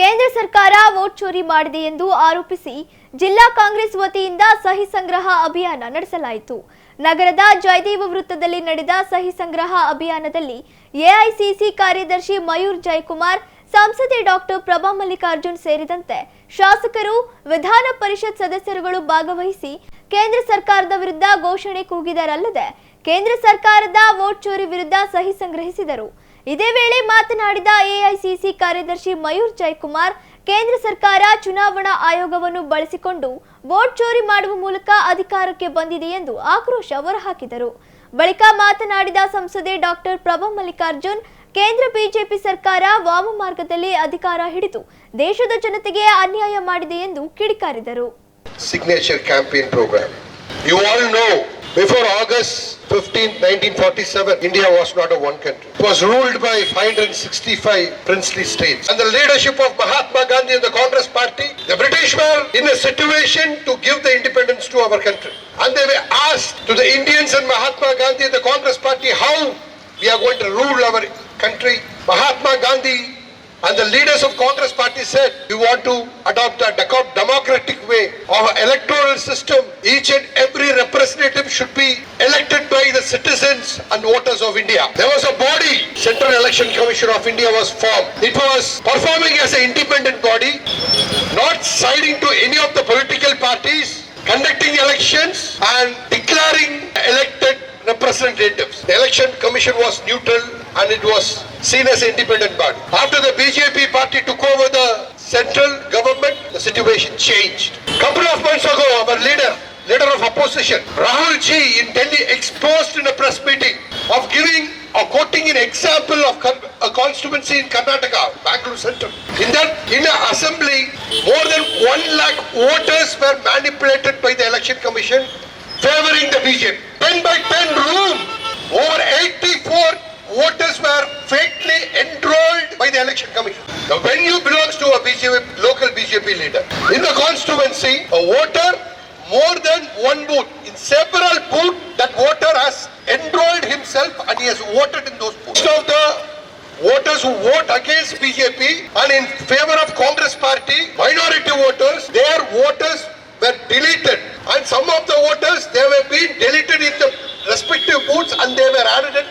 ಕೇಂದ್ರ ಸರ್ಕಾರ ವೋಟ್ ಚೋರಿ ಮಾಡಿದೆ ಎಂದು ಆರೋಪಿಸಿ ಜಿಲ್ಲಾ ಕಾಂಗ್ರೆಸ್ ವತಿಯಿಂದ ಸಹಿ ಸಂಗ್ರಹ ಅಭಿಯಾನ ನಡೆಸಲಾಯಿತು. ನಗರದ ಜಯದೇವ ವೃತ್ತದಲ್ಲಿ ನಡೆದ ಸಹಿ ಸಂಗ್ರಹ ಅಭಿಯಾನದಲ್ಲಿ ಎಐಸಿಸಿ ಕಾರ್ಯದರ್ಶಿ ಮಯೂರ್ ಜಯಕುಮಾರ್, ಸಂಸದೆ ಡಾಕ್ಟರ್ ಪ್ರಭಾ ಮಲ್ಲಿಕಾರ್ಜುನ್ ಸೇರಿದಂತೆ ಶಾಸಕರು, ವಿಧಾನ ಪರಿಷತ್ ಸದಸ್ಯರುಗಳು ಭಾಗವಹಿಸಿ ಕೇಂದ್ರ ಸರ್ಕಾರದ ವಿರುದ್ಧ ಘೋಷಣೆ ಕೂಗಿದರಲ್ಲದೆ ಕೇಂದ್ರ ಸರ್ಕಾರದ ವೋಟ್ ಚೋರಿ ವಿರುದ್ಧ ಸಹಿ ಸಂಗ್ರಹಿಸಿದರು. ಇದೇ ವೇಳೆ ಮಾತನಾಡಿದ ಎಐಸಿಸಿ ಕಾರ್ಯದರ್ಶಿ ಮಯೂರ್ ಜಯಕುಮಾರ್, ಕೇಂದ್ರ ಸರ್ಕಾರ ಚುನಾವಣಾ ಆಯೋಗವನ್ನು ಬಳಸಿಕೊಂಡು ವೋಟ್ ಚೋರಿ ಮಾಡುವ ಮೂಲಕ ಅಧಿಕಾರಕ್ಕೆ ಬಂದಿದೆ ಎಂದು ಆಕ್ರೋಶ ಹೊರಹಾಕಿದರು. ಬಳಿಕ ಮಾತನಾಡಿದ ಸಂಸದೆ ಡಾಕ್ಟರ್ ಪ್ರಭಾ ಮಲ್ಲಿಕಾರ್ಜುನ್, ಕೇಂದ್ರ ಬಿಜೆಪಿ ಸರ್ಕಾರ ವಾಮ ಮಾರ್ಗದಲ್ಲಿ ಅಧಿಕಾರ ಹಿಡಿದು ದೇಶದ ಜನತೆಗೆ ಅನ್ಯಾಯ ಮಾಡಿದೆ ಎಂದು ಕಿಡಿಕಾರಿದರು. Signature campaign program. You all know before August 15, 1947, India was not a one country. It was ruled by 565 princely states. And the leadership of Mahatma Gandhi and the Congress Party, the British were in a situation to give the independence to our country. And they were asked to the Indians and Mahatma Gandhi and the Congress Party how we are going to rule our country. Mahatma Gandhi and the leaders of Congress party said, we want to adopt a democratic way of electoral system. Each and every representative should be elected by the citizens and voters of India. There was a body, Central Election Commission of India was formed. It was performing as an independent body, not siding to any of the political parties, conducting elections and declaring elected representatives. The election commission was neutral and it was seen as an independent body. After the BJP party took over the central government, the situation changed. Couple of months ago, our leader, leader of opposition, Rahul Ji in Delhi exposed in a press meeting of giving or quoting an example of a constituency in Karnataka, Bangalore Central. In that, in an assembly, more than one lakh voters were manipulated by the election commission favoring the BJP. 10 by 10 room, over 84 the election commission. The venue belongs to a BJP, local BJP leader. In the constituency, a voter, more than one booth. In several booths, that voter has enrolled himself and he has voted in those booths. Most of the voters who vote against BJP and in favor of Congress party, minority voters, their voters were deleted. And some of the voters, they were being deleted in the respective booths and they were added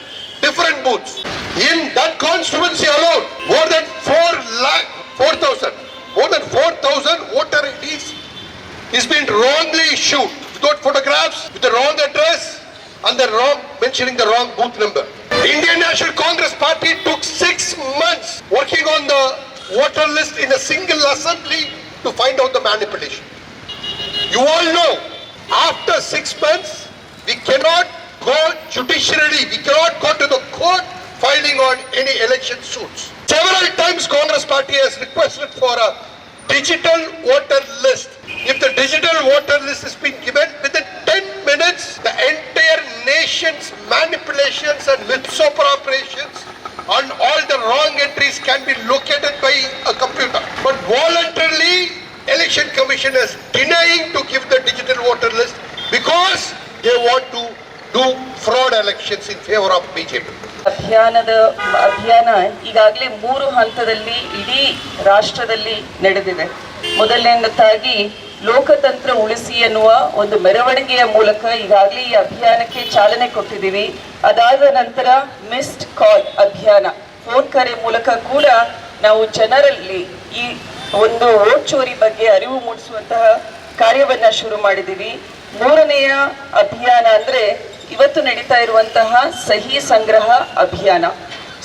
different booths. In that constituency alone, more than 4 lakh, 4,000, more than 4,000 voter IDs is been wrongly issued without photographs, with the wrong address and the wrong, mentioning the wrong booth number. Indian National Congress Party took six months working on the voter list in a single assembly to find out the manipulation. You all know, after six months, we cannot go judicially, we cannot go to the on any election suits. Several times Congress party has requested for a digital voter list. If the digital voter list has been given within 10 minutes, the entire nation's manipulations and misappropriations and all the wrong entries can be located by a computer. But voluntarily, election commission is denying to give the digital voter list because they want to do fraud elections in favor of BJP. ಅಭಿಯಾನದ, ಅಭಿಯಾನ ಈಗಾಗಲೇ ಮೂರು ಹಂತದಲ್ಲಿ ಇಡೀ ರಾಷ್ಟ್ರದಲ್ಲಿ ನಡೆದಿದೆ. ಮೊದಲನೇದಾಗಿ ಲೋಕತಂತ್ರ ಉಳಿಸಿ ಎನ್ನುವ ಒಂದು ಮೆರವಣಿಗೆಯ ಮೂಲಕ ಈಗಾಗಲೇ ಈ ಅಭಿಯಾನಕ್ಕೆ ಚಾಲನೆ ಕೊಟ್ಟಿದ್ದೀವಿ. ಅದಾದ ನಂತರ ಮಿಸ್ಡ್ ಕಾಲ್ ಅಭಿಯಾನ. ಫೋನ್ ಕರೆ ಮೂಲಕ ಕೂಡ ನಾವು ಜನರಲ್ಲಿ ಈ ಒಂದು ಓಟ್ ಚೋರಿ ಬಗ್ಗೆ ಅರಿವು ಮೂಡಿಸುವಂತಹ ಕಾರ್ಯವನ್ನು ಶುರು ಮಾಡಿದ್ದೀವಿ. ಮೂರನೆಯ ಅಭಿಯಾನ ಅಂದ್ರೆ ಇವತ್ತು ನಡೀತಾ ಇರುವಂತಹ ಸಹಿ ಸಂಗ್ರಹ ಅಭಿಯಾನ.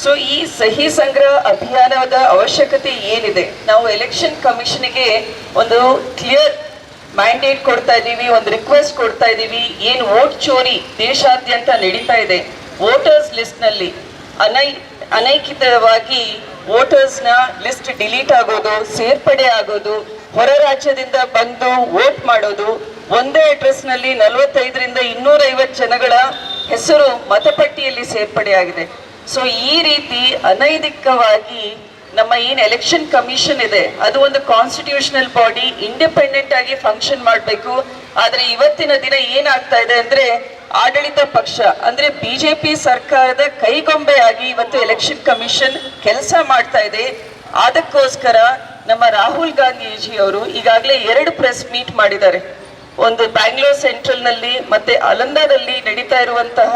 ಸೊ ಈ ಸಹಿ ಸಂಗ್ರಹ ಅಭಿಯಾನದ ಅವಶ್ಯಕತೆ ಏನಿದೆ? ನಾವು ಎಲೆಕ್ಷನ್ ಕಮಿಷನ್ಗೆ ಒಂದು ಕ್ಲಿಯರ್ ಮ್ಯಾಂಡೇಟ್ ಕೊಡ್ತಾ ಇದ್ದೀವಿ, ಒಂದು ರಿಕ್ವೆಸ್ಟ್ ಕೊಡ್ತಾ ಇದ್ದೀವಿ. ಏನು ವೋಟ್ ಚೋರಿ ದೇಶಾದ್ಯಂತ ನಡೀತಾ ಇದೆ? ವೋಟರ್ಸ್ ಲಿಸ್ಟ್ನಲ್ಲಿ ಅನೈ, ಅನೈಕಿತವಾಗಿ ವೋಟರ್ಸ್ನ ಲಿಸ್ಟ್ ಡಿಲೀಟ್ ಆಗೋದು, ಸೇರ್ಪಡೆ ಆಗೋದು ಹೊರ ರಾಜ್ಯದಿಂದ ಬಂದು ವೋಟ್ ಮಾಡೋದು ಒಂದೇ ಅಡ್ರೆಸ್ನಲ್ಲಿ ನಲವತ್ತೈದರಿಂದ ಇನ್ನೂರೈವತ್ತು ಜನಗಳ ಹೆಸರು ಮತಪಟ್ಟಿಯಲ್ಲಿ ಸೇರ್ಪಡೆಯಾಗಿದೆ. ಸೊ ಈ ರೀತಿ ಅನೈತಿಕವಾಗಿ ನಮ್ಮ ಏನು ಎಲೆಕ್ಷನ್ ಕಮಿಷನ್ ಇದೆ, ಅದು ಒಂದು ಕಾನ್ಸ್ಟಿಟ್ಯೂಷನಲ್ ಬಾಡಿ ಇಂಡಿಪೆಂಡೆಂಟ್ ಆಗಿ ಫಂಕ್ಷನ್ ಮಾಡಬೇಕು. ಆದರೆ ಇವತ್ತಿನ ದಿನ ಏನಾಗ್ತಾ ಇದೆ ಅಂದ್ರೆ ಆಡಳಿತ ಪಕ್ಷ, ಅಂದ್ರೆ ಬಿಜೆಪಿ ಸರ್ಕಾರದ ಕೈಗೊಂಬೆಯಾಗಿ ಇವತ್ತು ಎಲೆಕ್ಷನ್ ಕಮಿಷನ್ ಕೆಲಸ ಮಾಡ್ತಾ ಇದೆ. ಅದಕ್ಕೋಸ್ಕರ ನಮ್ಮ ರಾಹುಲ್ ಗಾಂಧೀಜಿ ಅವರು ಈಗಾಗಲೇ ಎರಡು ಪ್ರೆಸ್ ಮೀಟ್ ಮಾಡಿದ್ದಾರೆ. ಒಂದು ಬ್ಯಾಂಗ್ಳೂರ್ ಸೆಂಟ್ರಲ್ನಲ್ಲಿ ಮತ್ತೆ ಅಲಂದಾದಲ್ಲಿ ನಡೀತಾ ಇರುವಂತಹ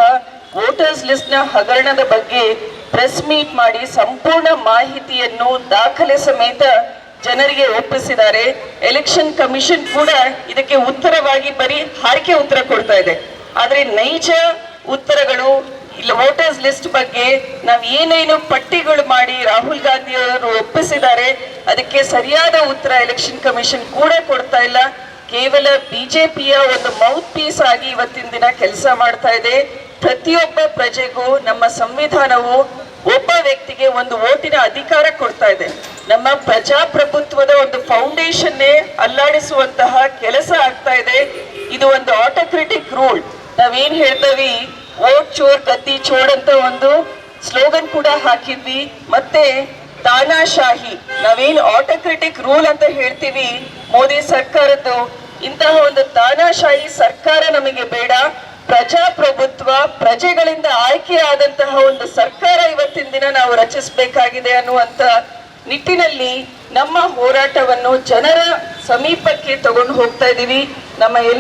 ವೋಟರ್ಸ್ ಲಿಸ್ಟ್ನ ಹಗರಣದ ಬಗ್ಗೆ ಪ್ರೆಸ್ ಮೀಟ್ ಮಾಡಿ ಸಂಪೂರ್ಣ ಮಾಹಿತಿಯನ್ನು ದಾಖಲೆ ಸಮೇತ ಜನರಿಗೆ ಒಪ್ಪಿಸಿದ್ದಾರೆ. ಎಲೆಕ್ಷನ್ ಕಮಿಷನ್ ಕೂಡ ಇದಕ್ಕೆ ಉತ್ತರವಾಗಿ ಬರೀ ಹಾರಿಕೆ ಉತ್ತರ ಕೊಡ್ತಾ ಇದೆ. ಆದರೆ ನೈಜ ಉತ್ತರಗಳು ವೋಟರ್ಸ್ ಲಿಸ್ಟ್ ಬಗ್ಗೆ ನಾವು ಏನೇನು ಪಟ್ಟಿಗಳು ಮಾಡಿ ರಾಹುಲ್ ಗಾಂಧಿ ಅವರು ಒಪ್ಪಿಸಿದ್ದಾರೆ, ಅದಕ್ಕೆ ಸರಿಯಾದ ಉತ್ತರ ಎಲೆಕ್ಷನ್ ಕಮಿಷನ್ ಕೂಡ ಕೊಡ್ತಾ ಇಲ್ಲ. ಕೇವಲ ಬಿಜೆಪಿಯ ಒಂದು ಮೌತ್ ಪೀಸ್ ಆಗಿ ಇವತ್ತಿನ ದಿನ ಕೆಲಸ ಮಾಡ್ತಾ ಇದೆ. ಪ್ರತಿಯೊಬ್ಬ ಪ್ರಜೆಗೂ ನಮ್ಮ ಸಂವಿಧಾನವು ಒಬ್ಬ ವ್ಯಕ್ತಿಗೆ ಒಂದು ಓಟಿನ ಅಧಿಕಾರ ಕೊಡ್ತಾ ಇದೆ. ನಮ್ಮ ಪ್ರಜಾಪ್ರಭುತ್ವದ ಒಂದು ಫೌಂಡೇಶನ್ನೇ ಅಲ್ಲಾಡಿಸುವಂತಹ ಕೆಲಸ ಆಗ್ತಾ ಇದೆ. ಇದು ಒಂದು ಆಟೋಕ್ರೆಟಿಕ್ ರೂಲ್ ನಾವೇನ್ ಹೇಳ್ತೀವಿ? ವೋಟ್ ಚೋರ್ ಗದ್ದಿ ಚೋಡ್ ಅಂತ ಒಂದು ಸ್ಲೋಗನ್ ಕೂಡ ಹಾಕಿದ್ವಿ. ಮತ್ತೆ ತಾನಾಶಾಹಿ, ನಾವೇನ್ ಆಟೋಕ್ರೆಟಿಕ್ ರೂಲ್ ಅಂತ ಹೇಳ್ತೀವಿ. ಮೋದಿ ಸರ್ಕಾರದ್ದು. ಇಂತಹ ಒಂದು ತಾನಾಶಾಹಿ ಸರ್ಕಾರ ನಮಗೆ ಬೇಡ. ಪ್ರಜಾಪ್ರಭುತ್ವ, ಪ್ರಜೆಗಳಿಂದ ಆಯ್ಕೆಯಾದಂತಹ ಒಂದು ಸರ್ಕಾರ ಇವತ್ತಿನ ದಿನ ನಾವು ರಚಿಸಬೇಕಾಗಿದೆ ಅನ್ನುವಂತ ನಿಟ್ಟಿನಲ್ಲಿ ನಮ್ಮ ಹೋರಾಟವನ್ನು ಜನರ ಸಮೀಪಕ್ಕೆ ತಗೊಂಡು ಹೋಗ್ತಾ ಇದ್ದೀವಿ ನಮ್ಮ ಎಲ್ಲ